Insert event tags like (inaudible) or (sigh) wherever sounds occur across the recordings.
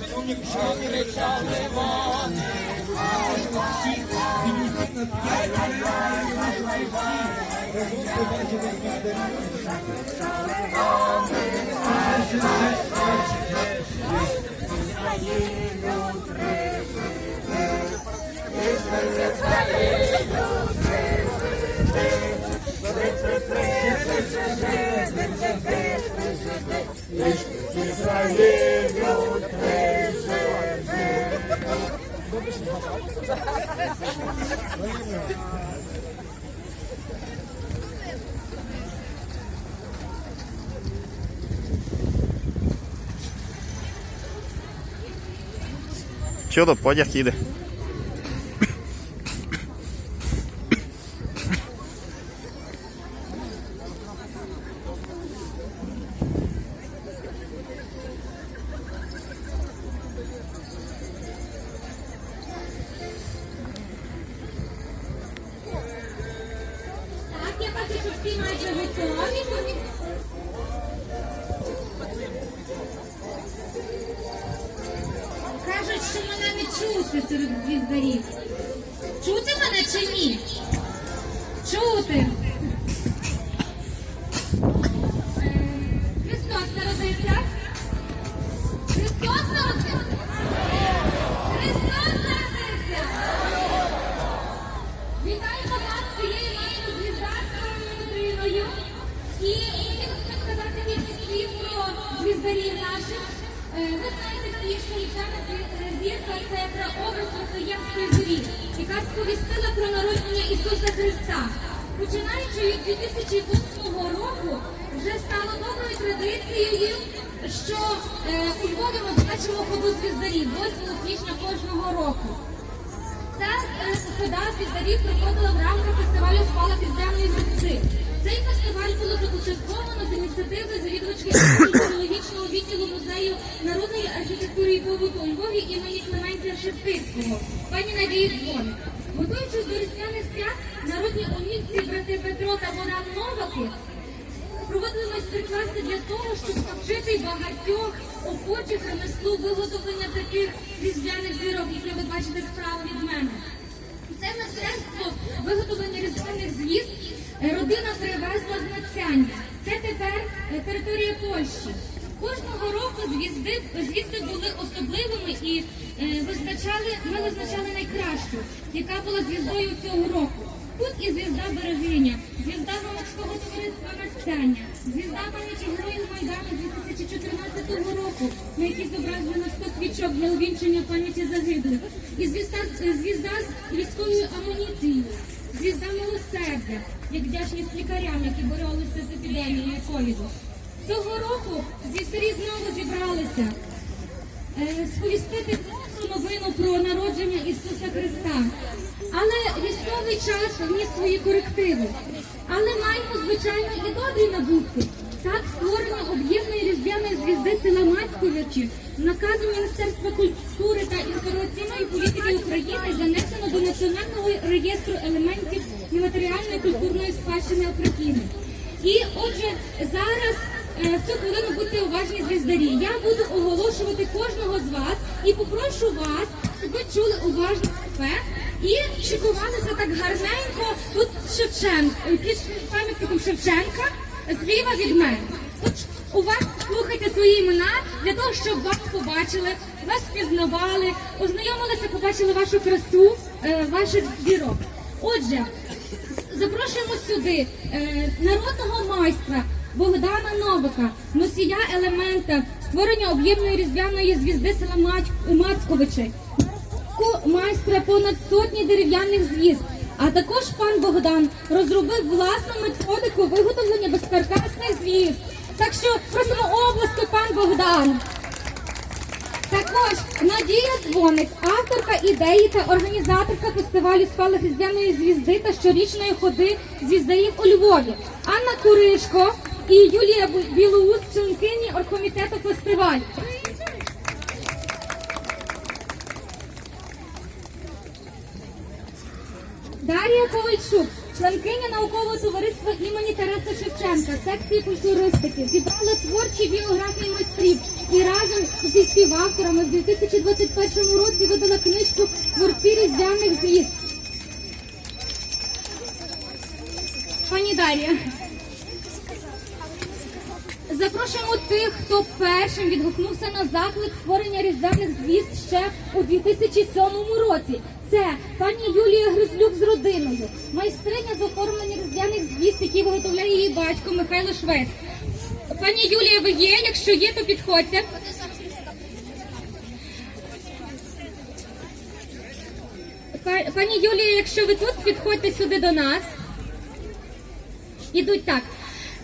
Шановні разом побачити Богдана. Чудо, потяг їде. Чи ні? Чути. Сповістила про народження Ісуса Христа. Починаючи від 2008 року, вже стало доброю традицією, що е, у Львові ми бачимо ходу звіздарів 8 січня кожного року. Ця е, звіздарів проходила в рамках фестивалю спала південної звідси. Цей фестиваль було започатковано з ініціативи завідувачки археологічного відділу музею народної архітектури і побуту у Львові імені Клементія Шептицького, пані Надії Дзвоник. Готуючись до різдвяних свят, народні умільці брати Петро та Богдан Новаки проводили майстер-класи для того, щоб навчити багатьох охочих ремеслу виготовлення таких різдвяних зірок, які ви бачите справа від мене. Це мистецтво виготовлення різдвяних звізд е, родина привезла з Нацяння. Це тепер е, територія Польщі. Кожного року звізди, звізди були особливими і е, визначали, ми визначали найкращу, яка була звіздою цього року. Тут і звізда Берегиня, звізда громадського товариства Нацяння, звізда пам'яті героїв Майдану 2014 року, на якій зображено 100 свічок для увінчення пам'яті загиблих, і звізда, звізда з військовою амуніцією, звізда милосердя, як вдячність лікарям, які боролися з епідемією ковіду. Цього року звістарі знову зібралися е, сповістити добру новину про народження Ісуса Христа. Але військовий час вніс свої корективи. Але маємо, звичайно, і добрі набутки. Так створення об'єднаної різдвяної звізди села Мацьковичі наказом Міністерства культури та інформаційної політики України занесено до Національного реєстру елементів нематеріальної культурної спадщини України. І отже, зараз цю хвилину будьте уважні звіздарі. Я буду оголошувати кожного з вас і попрошу вас, щоб ви чули уважно себе і шикувалися так гарненько. Тут Шевченко, е, під пам'ятником Шевченка зліва від мене. От уважно слухайте свої імена для того, щоб вас побачили, вас впізнавали, ознайомилися, побачили вашу красу, е, ваших зірок. Отже, запрошуємо сюди е, народного майстра Богдана Новика, носія елемента створення об'ємної різдвяної звізди села Мать у Мацьковичі, Ку- майстра понад сотні дерев'яних звізд. А також пан Богдан розробив власну методику виготовлення безкаркасних звізд. Так що просимо области, пан Богдан. Також Надія Дзвоник, авторка ідеї та організаторка фестивалю спалах різдвяної звізди та щорічної ходи звіздарів у Львові. Анна Куришко і Юлія Білоус, членкині оргкомітету фестивалю. Дар'я Ковальчук, членкиня наукового товариства імені Тараса Шевченка, секції культуристики, зібрала творчі біографії майстрів і разом зі співавторами в 2021 році видала книжку Творці різдвяних звіст. Пані Дар'я. Запрошуємо тих, хто першим відгукнувся на заклик створення різдвяних звіст ще у 2007 році. Це пані Юлія Гризлюк з родиною, майстриня з оформлення різдвяних звіст, які виготовляє її батько Михайло Швець. Пані Юлія, ви є? Якщо є, то підходьте. Пані Юлія, якщо ви тут, підходьте сюди до нас. Ідуть так.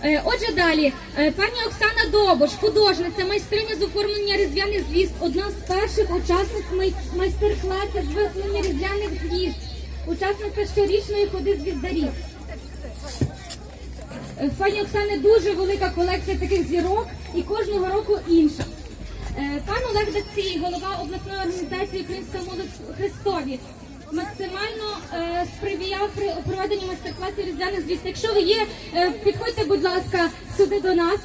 Е, Отже, далі Е, пані Оксана Добош, художниця, майстриня з оформлення різдвяних звіст, одна з перших учасниць майстер-класів з виставлення різдвяних звіст, учасниця щорічної ходи звіздарів. Е, В пані Оксани дуже велика колекція таких зірок і кожного року інша. Е, Пан Олег Дацій, голова обласної організації Українська молодь Христові, максимально е, сприяв при проведенні майстер-класів різдвяних звіст. Якщо ви є, е, підходьте, будь ласка, сюди до нас.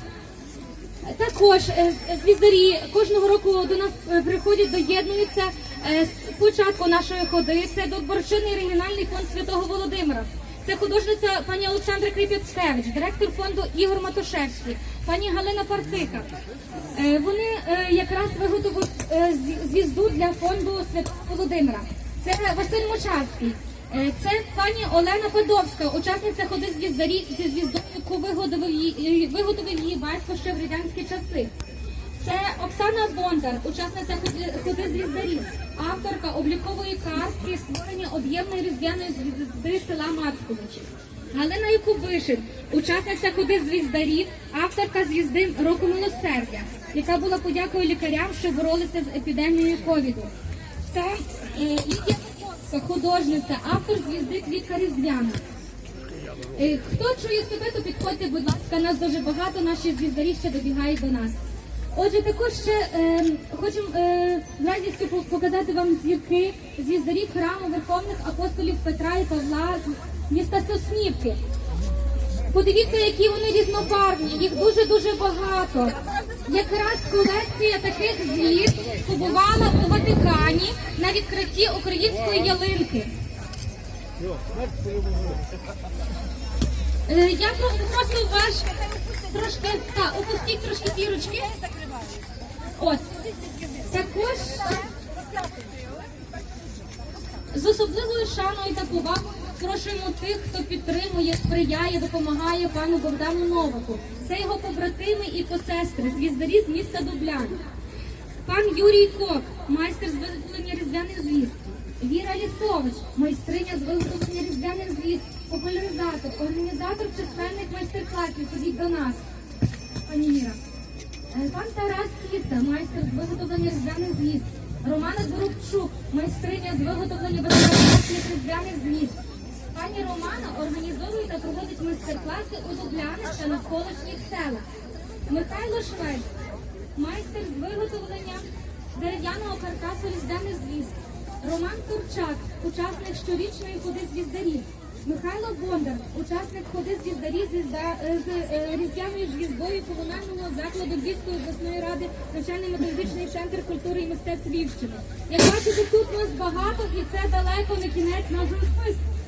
Також е, звіздарі кожного року до нас е, приходять, доєднуються е, з початку нашої ходи. Це доброчинний регіональний фонд Святого Володимира. Це художниця пані Олександра Крип'яцкевич, директор фонду Ігор Матушевський, пані Галина Партика. Е, Вони е, якраз виготовили е, звізду для фонду Святого Володимира. Це Василь Мочарський. Е, Це пані Олена Федовська, учасниця ходи звіздарі зі звіздою, яку виготовив її, виготовив її батько ще в радянські часи. Це Оксана Бондар, учасниця ходи звіздарів, авторка облікової картки створення об'ємної різдвяної звізди села Мацковичі. Галина Якубишин, учасниця ходи звіздарів, авторка звізди року милосердя, яка була подякою лікарям, що боролися з епідемією ковіду. Це е, художниця, автор звізди Квітка Різдвяна. Е, Хто чує себе, то підходьте, будь ласка, нас дуже багато, наші звіздарі ще добігають до нас. Отже, також ще е, хочемо е, з радістю показати вам зірки звіздарів храму Верховних апостолів Петра і Павла з міста Соснівки. Подивіться, які вони різнобарвні, їх дуже-дуже багато. Якраз колекція таких звізд побувала у Ватикані на відкритті української ялинки. Е, Я про- прошу вас трошки так, опустіть трошки зірочки. Ось. Також з особливою шаною та повагою запрошуємо тих, хто підтримує, сприяє, допомагає пану Богдану Новаку. Це його побратими і посестри, звіздарі з міста Дублян. Пан Юрій Кок, майстер з виготовлення різдвяних звіст. Віра Лісович, майстриня з виготовлення різдвяних звіст, популяризатор, організатор численних майстер-класів. Ходіть до нас, пані Віра. Е, Пан Тарас Кіса, майстер з виготовлення різдвяних звіст. Романа Доробчук, майстриня з виготовлення безпечних різдвяних звіст. Пані Романа організовує та проводить майстер-класи у Дублянах та навколишніх селах. Михайло Швець, майстер з виготовлення дерев'яного каркасу різдвяних звіст. Роман Турчак, учасник щорічної ходи звіздарів. Михайло Бондар, учасник ходи звіздарів е, з е, різдвяною звіздою комунального закладу Львівської обласної ради навчально-методичний центр культури і мистецтв Львівщини. Як бачите, тут нас багато і це далеко не кінець нашого списку.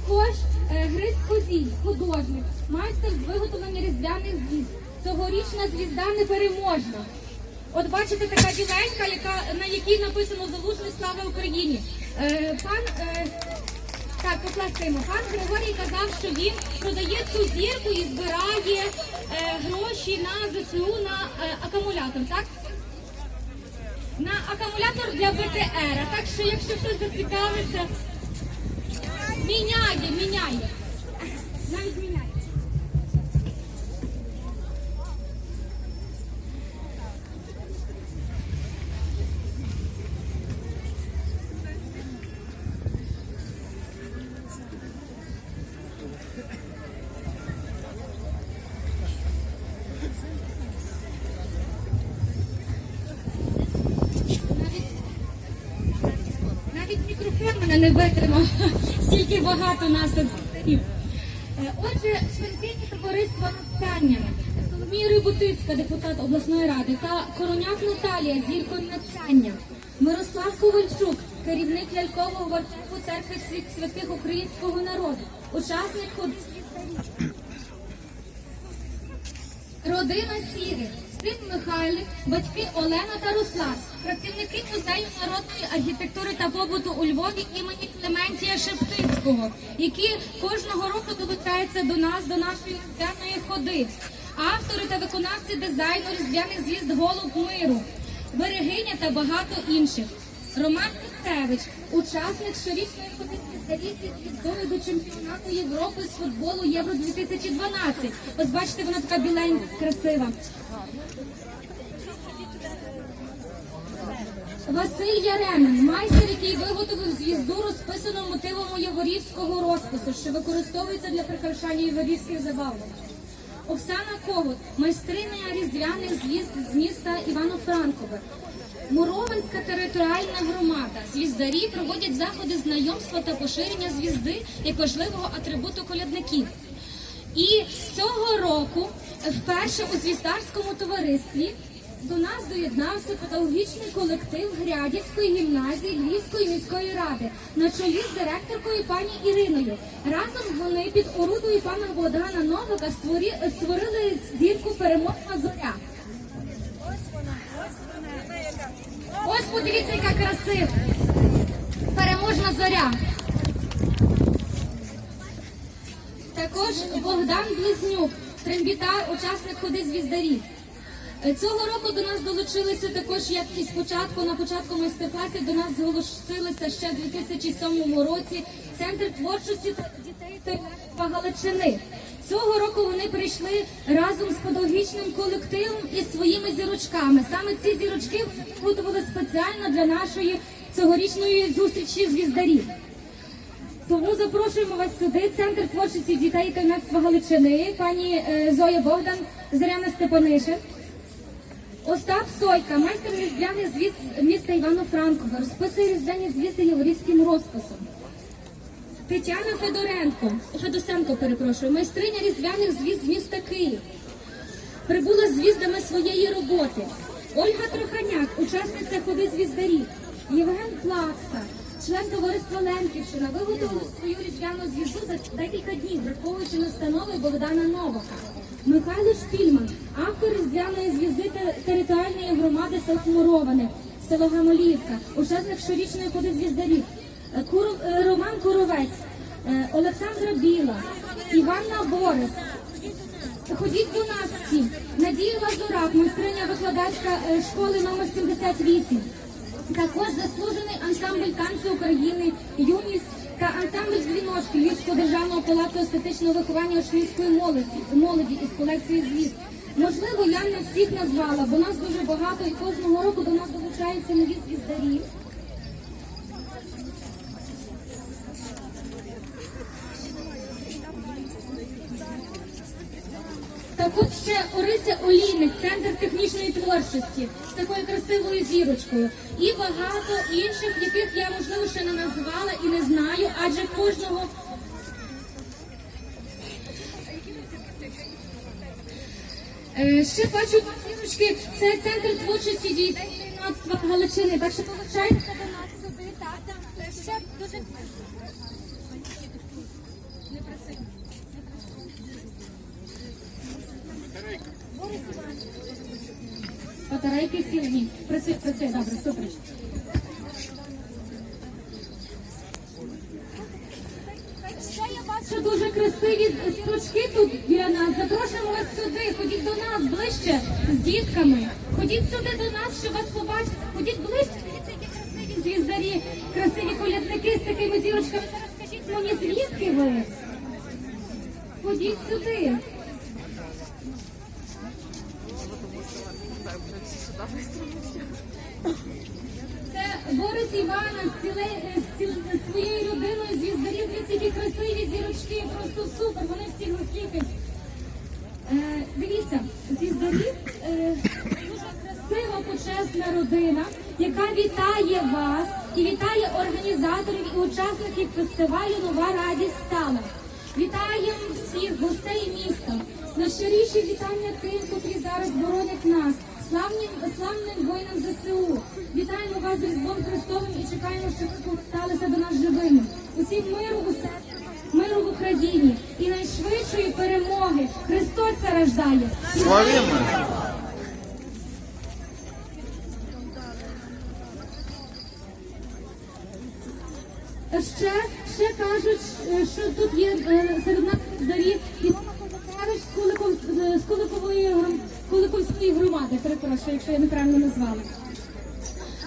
Також е, Гриць Козій, художник, майстер з виготовлення різдвяних звізд. Цьогорічна звізда непереможна. От бачите, така біленька, яка, на якій написано Залужний слава Україні. Е, пан е, так, попластимо. Пан Григорій казав, що він продає цю зірку і збирає е, гроші на ЗСУ на е, акумулятор, так? На акумулятор для БТР. Так що, якщо хтось зацікавиться, міняє, міняє. Навіть міняє. Мене не витримав. (laughs) Стільки багато нас тут. Е, Отже, членкині товариства навчання Соломія Рибутицька, депутат обласної ради, та Короняк Наталія, зіркою навчання, Мирослав Ковальчук, керівник лялькового вартову церкви святих українського народу, учасник ход- (clears throat) Родина Сірих, син Михайлик, батьки Олена та Руслан, працівники музею народної архітектури та побуту у Львові імені Клементія Шептицького, які кожного року долучаються до нас, до нашої різдвяної ходи. Автори та виконавці дизайну різдвяних звізд Голуб миру, берегиня та багато інших. Роман Куцевич, учасник щорічної звіздарів зі звіздою до чемпіонату Європи з футболу Євро 2012. Ось бачите, вона така біленька, красива. Василь Яремин, майстер, який виготовив звізду, розписану мотивом яворівського розпису, що використовується для прикрашання яворівських забавок. Оксана Когут, майстриня різдвяних звізд з міста Івано-Франкове. Муроминська територіальна громада. Звіздарі проводять заходи знайомства та поширення звізди як важливого атрибуту колядників. І цього року вперше у звіздарському товаристві до нас доєднався педагогічний колектив Грядівської гімназії Львівської міської ради на чолі з директоркою пані Іриною. Разом вони під орудою пана Богдана створі- створили зірку переможна зоря. Ось подивіться, яка красива. Переможна зоря. Також Богдан Близнюк, трембітар, учасник ходи звіздарів. Цього року до нас долучилися також, як і спочатку, на початку майстер-класів до нас зголосилися ще в 2007 році Центр творчості дітей та Галичини. Цього року вони прийшли разом з педагогічним колективом і своїми зірочками. Саме ці зірочки готували спеціально для нашої цьогорічної зустрічі звіздарів. Тому запрошуємо вас сюди, Центр творчості дітей та юнацтва Галичини, пані е, Зоя Богдан, Зоряна Степанишин. Остап Сойка, майстер різдвяних звізд міста Івано-Франкове, розписує різдвяні звізди яворівським розписом. Тетяна Федоренко, Федосенко, перепрошую, майстриня різдвяних звізд з міста Київ. Прибула з звіздами своєї роботи. Ольга Троханяк, учасниця ходи звіздарів. Євген Плакса, член товариства Лемківщина, виготовив свою різдвяну звізду за декілька днів, враховуючи настанови Богдана Новака. Михайло Шпільман, автор різдвяної звізди територіальної громади села Муроване, село Гамоліївка, учасник щорічної ходи звіздарів. Е, Роман Куровець, е, Олександра Біла, Іванна Борис, Ходіть до нас всі. Надія Лазурак, майстриня викладачка е, школи номер 78. Також заслужений ансамбль танцю України, юність та ансамбль дзвіночки Львівського державного палацу естетичного виховання учнівської молоді, молоді із колекції звіст. Можливо, я не всіх назвала, бо нас дуже багато і кожного року до нас долучаються нові звіздарі. Також ще Орися Олійник, центр технічної творчості з такою красивою зірочкою. І багато інших, яких я можливо ще не назвала і не знаю, адже кожного. Е, Ще бачу зірочки, це центр творчості дітей юнацтва Галичини. Так що повертайтеся до нас сюди. Так. Ще дуже не працює. Батарейки сильні. Працює, працює, добре, супер. Я бачу дуже красиві зірочки тут біля нас. Запрошуємо вас сюди. Ходіть до нас ближче з дітками. Ходіть сюди до нас, щоб вас побачити. Ходіть ближче. Дивіться, які красиві звіздарі, красиві колядники з такими зірочками. Зараз скажіть мені, звідки ви? Ходіть сюди. Це Борис Івана з, з, з своєю родиною звіздарів. Дивіться, які красиві зірочки, просто супер, вони всі насліпить. Е, дивіться, звіздарів е, дуже красива, почесна родина, яка вітає вас і вітає організаторів і учасників фестивалю Нова радість стала. Вітаємо всіх гостей міста. Найщиріші вітання тим, котрі зараз боронять нас, славним, славним воїнам ЗСУ. Вітаємо вас з Різдвом Христовим і чекаємо, щоб ви поверталися до нас живими. Усім миру у серці, миру в Україні і найшвидшої перемоги. Христос це рождає. Славімо! Ще, ще кажуть, е, що тут є е, серед нас доріг і Куликов, з Куликової Куликовської громади, перепрошую, якщо я неправильно назвала.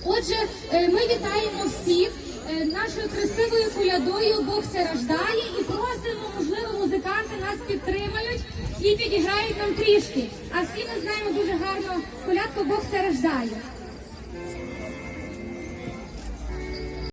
Отже, е, ми вітаємо всіх е, нашою красивою колядою Бог це рождає і просимо, можливо, музиканти нас підтримають і підіграють нам трішки. А всі ми знаємо дуже гарно колядку Бог це рождає.